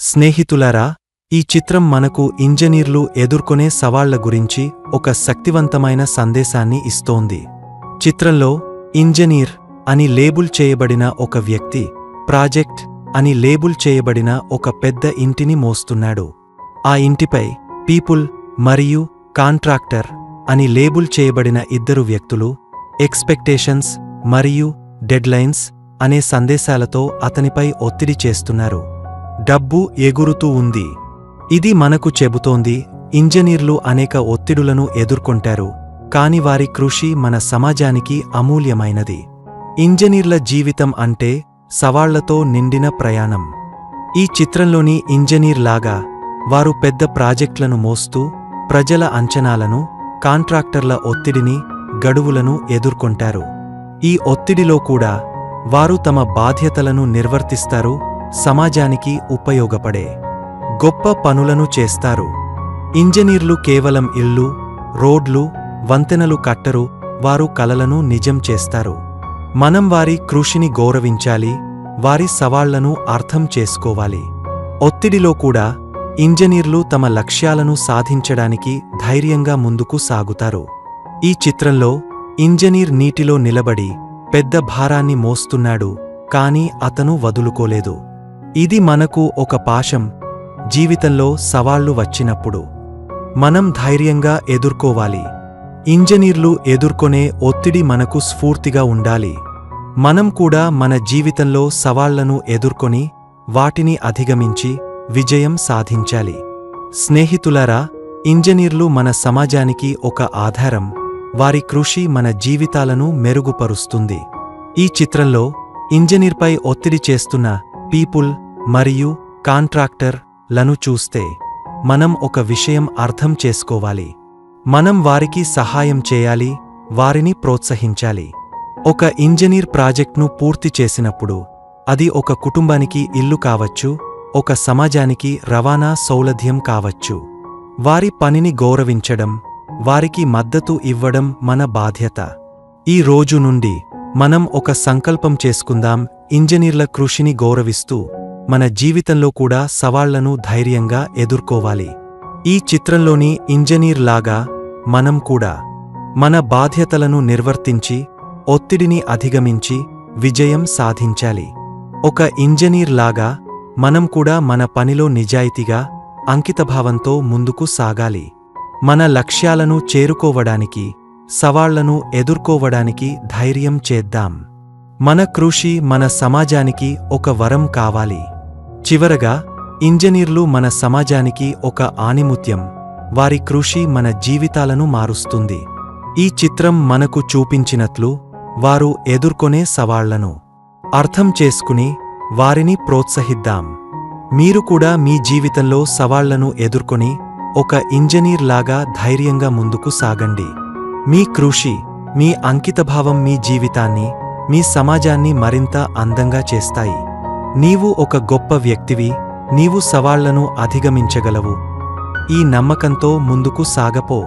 స్నేహితులారా ఈ చిత్రం మనకు ఇంజనీర్లు ఎదుర్కొనే సవాళ్ళ గురించి ఒక శక్తివంతమైన సందేశాన్ని ఇస్తోంది. చిత్రంలో ఇంజనీర్ అని లేబుల్ చేయబడిన ఒక వ్యక్తి ప్రాజెక్ట్ అని లేబుల్ చేయబడిన ఒక పెద్ద ఇంటిని మోస్తున్నాడు. ఆ ఇంటిపై పీపుల్ మరియు కాంట్రాక్టర్ అని లేబుల్ చేయబడిన ఇద్దరు వ్యక్తులు ఎక్స్పెక్టేషన్స్ మరియు డెడ్లైన్స్ అనే సందేశాలతో అతనిపై ఒత్తిడి చేస్తున్నారు. డబ్బు ఎగురుతూ ఉంది. ఇది మనకు చెబుతోంది ఇంజనీర్లు అనేక ఒత్తిడులను ఎదుర్కొంటారు కాని వారి కృషి మన సమాజానికి అమూల్యమైనది. ఇంజనీర్ల జీవితం అంటే సవాళ్ళతో నిండిన ప్రయాణం. ఈ చిత్రంలోని ఇంజనీర్ లాగా వారు పెద్ద ప్రాజెక్టులను మోస్తూ ప్రజల అంచనాలను కాంట్రాక్టర్ల ఒత్తిడిని గడువులను ఎదుర్కొంటారు. ఈ ఒత్తిడిలో కూడా వారు తమ బాధ్యతలను నిర్వర్తిస్తారు సమాజానికి ఉపయోగపడే గొప్ప పనులను చేస్తారు. ఇంజనీర్లు కేవలం ఇళ్ళు రోడ్లు వంతెనలు కట్టరు వారు కలలను నిజం చేస్తారు. మనం వారి కృషిని గౌరవించాలి వారి సవాళ్ళను అర్థం చేసుకోవాలి. ఒత్తిడిలో కూడా ఇంజనీర్లు తమ లక్ష్యాలను సాధించడానికి ధైర్యంగా ముందుకు సాగుతారు. ఈ చిత్రంలో ఇంజనీర్ నీటిలో నిలబడి పెద్ద భారాన్ని మోస్తున్నాడు కాని అతను వదులుకోలేదు. ఇది మనకు ఒక పాశం జీవితంలో సవాళ్ళు వచ్చినప్పుడు. మనం ధైర్యంగా ఎదుర్కోవాలి. ఇంజనీర్లు ఎదుర్కొనే ఒత్తిడి మనకు స్ఫూర్తిగా ఉండాలి. మనం కూడా మన జీవితంలో సవాళ్ళను ఎదుర్కొని వాటిని అధిగమించి విజయం సాధించాలి. స్నేహితులరా ఇంజనీర్లు మన సమాజానికి ఒక ఆధారం వారి కృషి మన జీవితాలను మెరుగుపరుస్తుంది. ఈ చిత్రంలో ఇంజనీర్పై ఒత్తిడి చేస్తున్న పీపుల్ మరియు కాంట్రాక్టర్లను చూస్తే మనం ఒక విషయం అర్థం చేసుకోవాలి. మనం వారికి సహాయం చేయాలి వారిని ప్రోత్సహించాలి. ఒక ఇంజనీర్ ప్రాజెక్ట్ను పూర్తి చేసినప్పుడు అది ఒక కుటుంబానికి ఇల్లు కావచ్చు ఒక సమాజానికి రవాణా సౌలభ్యం కావచ్చు. వారి పనిని గౌరవించడం వారికి మద్దతు ఇవ్వడం మన బాధ్యత. ఈ రోజు నుండి మనం ఒక సంకల్పం చేసుకుందాం ఇంజనీర్ల కృషిని గౌరవిస్తూ మన జీవితంలో కూడా సవాళ్ళను ధైర్యంగా ఎదుర్కోవాలి. ఈ చిత్రంలోని ఇంజనీర్ లాగా మనం కూడా మన బాధ్యతలను నిర్వర్తించి ఒత్తిడిని అధిగమించి విజయం సాధించాలి. ఒక ఇంజనీర్ లాగా మనం కూడా మన పనిలో నిజాయితీగా అంకితభావంతో ముందుకు సాగాలి. మన లక్ష్యాలను చేరుకోవడానికి సవాళ్ళను ఎదుర్కోవడానికి ధైర్యం చేద్దాం. మన కృషి మన సమాజానికి ఒక వరం కావాలి. చివరగా ఇంజనీర్లు మన సమాజానికి ఒక ఆనిముత్యం వారి కృషి మన జీవితాలను మారుస్తుంది. ఈ చిత్రం మనకు చూపించినట్లు వారు ఎదుర్కొనే సవాళ్ళను అర్థం చేసుకుని వారిని ప్రోత్సహిద్దాం. మీరు కూడా మీ జీవితంలో సవాళ్ళను ఎదుర్కొని ఒక ఇంజనీర్ లాగా ధైర్యంగా ముందుకు సాగండి. మీ కృషి మీ అంకితభావం మీ జీవితాన్ని మీ సమాజాన్ని మరింత అందంగా చేస్తాయి. నీవు ఒక గొప్ప వ్యక్తివి నీవు సవాళ్ళను అధిగమించగలవు. ఈ నమ్మకంతో ముందుకు సాగపో.